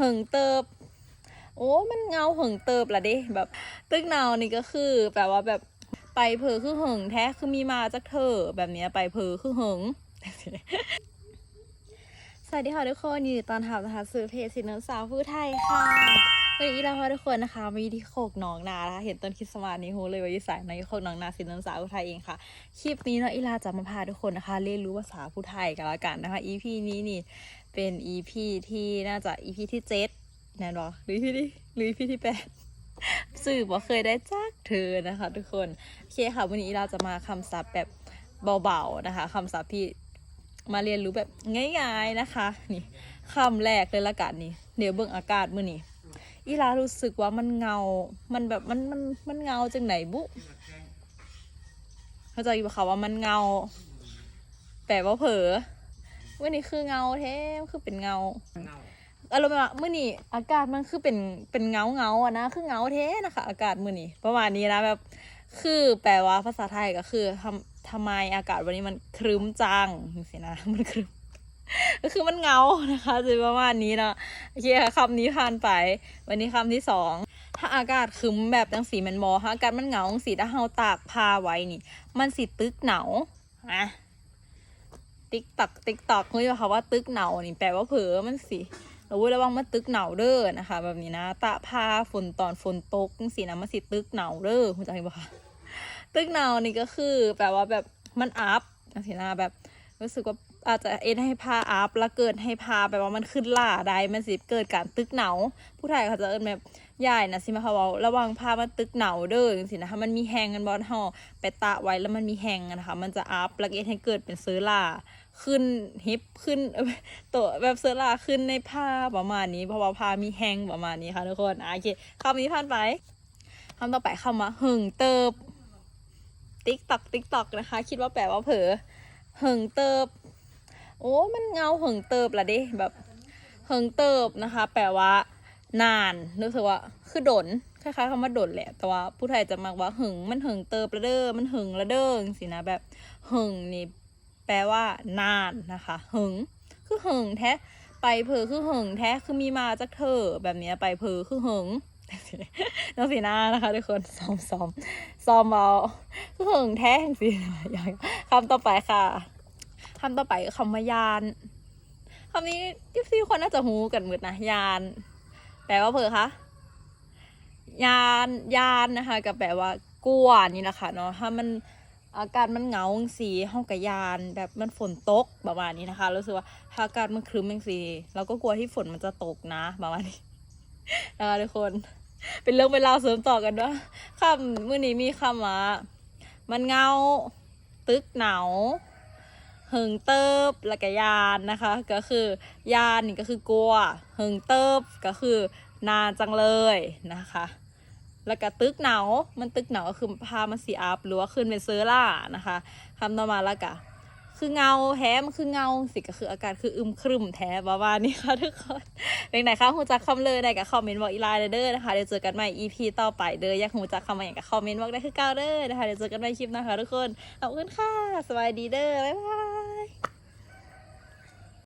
หึงเติบ โอ้ มันเงาหึงเติบละเดิแบบ ตึกเนานี่ก็คือแปลว่าแบบไปเพอคือหึงแท้คือมีมาจากเธอแบบเนี้ยไปเพอคือหึงสวัสดีค่ะทุกคนยินตอนรับนะคะสื่อเพจสินนสาวผู้ไทยค่ะวันนี้เราพาทุกคนนะคะมาอยู่ที่โคกหนองนาะคะเห็นต้นคริสต์มาสนี้โหเลยว่าอยู่สายในโคกหนองนาสินนสาวผู้ไทยเองค่ะคลิปนี้เนาะอีลาจะมาพาทุกคนนะคะเรียนรู้ภาษาผู้ไทยกันละกันนะคะ EP นี้นี่ เป็น EP ที่น่าจะ EP ที่เจ็ดแน่นอนหรือ EP ที่หรือ EP ที่แปดสื่อบ่เคยได้จากเธอนะคะ ทุกคนโอเคค่ะวันนี้เราจะมาคำศัพท์แบบเบาๆนะคะคำศัพท์ที่มาเรียนรู้แบบง่ายๆนะคะนี่คำแรกเลยละกันนี่เดี๋ยวเบิ่งอากาศมื้อนี้อีลารู้สึกว่ามันเงา มันแบบมันมันมันเงาจังไหนบุเข้าใจอยู่ปะคะว่ามันเงาแปลว่าเผลอ มื่อนี้คือเงาแท้คือเป็นเงาอารมณ์แบบว่ามื่อนี้อากาศมันคือเป็นเป็นเงาเงาๆอะนะคือเงาแท้นะคะ อากาศมื่อนี้ประมาณนี้นะแบบคือแปลว่าภาษาไทยก็คือทำทำไมอากาศวันนี้มันครึ้มจังสินะมันครึ้มก็คือมันเงานะคะจะประมาณนี้เนาะโอเคค่ะคำนี้ผ่านไป วันนี้คำที่สองถ้าอากาศครึ้มแบบจังสีแมันบอถ้าอากาศมันเหงาจังสีถ้าเฮาตากผ้าไว้นี่ มันสิตึกหนาวอะ ติ๊กตักติ๊กตอกเฮ้ยว่าคำว่าตึกเหนาวนี่แปลว่าเผลอมันสิเราว้ระวังมาตึกเหนาเด้อนะคะ แบบนี้นะ ตะพาฝนตอนฝนตกสีนะมาสิตึกเหนาเด้อคุณจะเห็นปะคะตึกเหนานี่ก็คือ แปลว่าแบบมันอัพสีนะแบบ รู้สึกว่าอาจจะเอ็นให้พาอัพแล้วเกิดให้พาแปลว่ามันขึ้นล่าได้มันสิเกิดการตึกเหนาผู้ไทยเขาจะเอิ้นแบบใหญ่นะสิมาเขาบอกระวังพามันตึกเหนาเด้อจังสินะคะมันมีแหงกันบอลห่อไปตะไว้แล้วมันมีแหงนะคะมันจะอัพแล้วเอ็นให้เกิดเป็นเซอร์ล่า ขึ้นฮิปขึ้นตัวแบบเซอร์ลาขึ้นในผ้าประมาณนี้เพราะว่าผ้ามีแห้งประมาณนี้ค่ะทุกคนโอเคคำนี้ผ่านไปคำต่อไปคำว่าหึงเติบติ๊กตอกติ๊กตอกนะคะ คิดว่าแปลว่าเผลอหึงเติบ โอ้มันเงาหึงเติบละเดิแบบหึงเติบนะคะ แปลว่า นานรู้สึกว่า คือดนคล้ายๆคำว่าดนแหละ แต่ว่าผู้ไทยจะมักว่าหึงมันหึงเติบละเด้อมันหึงละเด้อสินะแบบหึงนี่ แปลว่านานนะคะหึงคือหึงแท้ไปเพอคือหึงแท้คือมีมาจากเธอแบบนี้ไปเพอคือหึงน้องสีหน้านะคะทุกคนซ้อมซ้อมซ้อมเอาคือหึงแท้สิอย่างคำต่อไปค่ะคำต่อไปคือคำว่ายานคำนี้ที่ที่คนน่าจะหูกันหมดนะยาน แปลว่าเพอคะยานยานนะคะ กับแปลว่ากลัวนี่นะค่ะเนาะถ้ามัน อากาศมันเหงาสีห้องกระยาน แบบมันฝนตกประมาณนี้นะคะรู้สึกว่าถ้าอากาศมันครึ้มจังสีเราก็กลัวที่ฝนมันจะตกนะประมาณนี้นะคะทุกคนเป็นเรื่องเป็นราวเสริมต่อกันว่าคำมื่อนี้มีคำว่ามันเงาตึกหนาวหึงเติบละกยานนะคะ ก็คือยานนี่ก็คือกลัวหึงเติบก็คือ นานจังเลยนะคะ แล้วก็ตึกหนาวมันตึกหนาวก็คือพามันสีอัพหรือว่าขึ้นเป็นเซอร์ล่านะคะคำต่อมาแล้วก็คือเงาแท้มันคือเงาสิก็คืออากาศคืออึมครึมแท้ประมาณนี้ค่ะทุกคนเป็นไหนคะหูจักคำเลยได้กับคอมเมนต์บอกอีไลน์เด้อนะคะเดี๋ยวเจอกันใหม่ EP ต่อไปเด้ออยากหูจักคำอะไรอย่างกับคอมเมนต์บอกได้คือเก้าเด้อนะคะเดี๋ยวเจอกันใหม่คลิปหนะคะทุกคนขอบคุณค่ะสบายดีเด้อบ๊ายบาย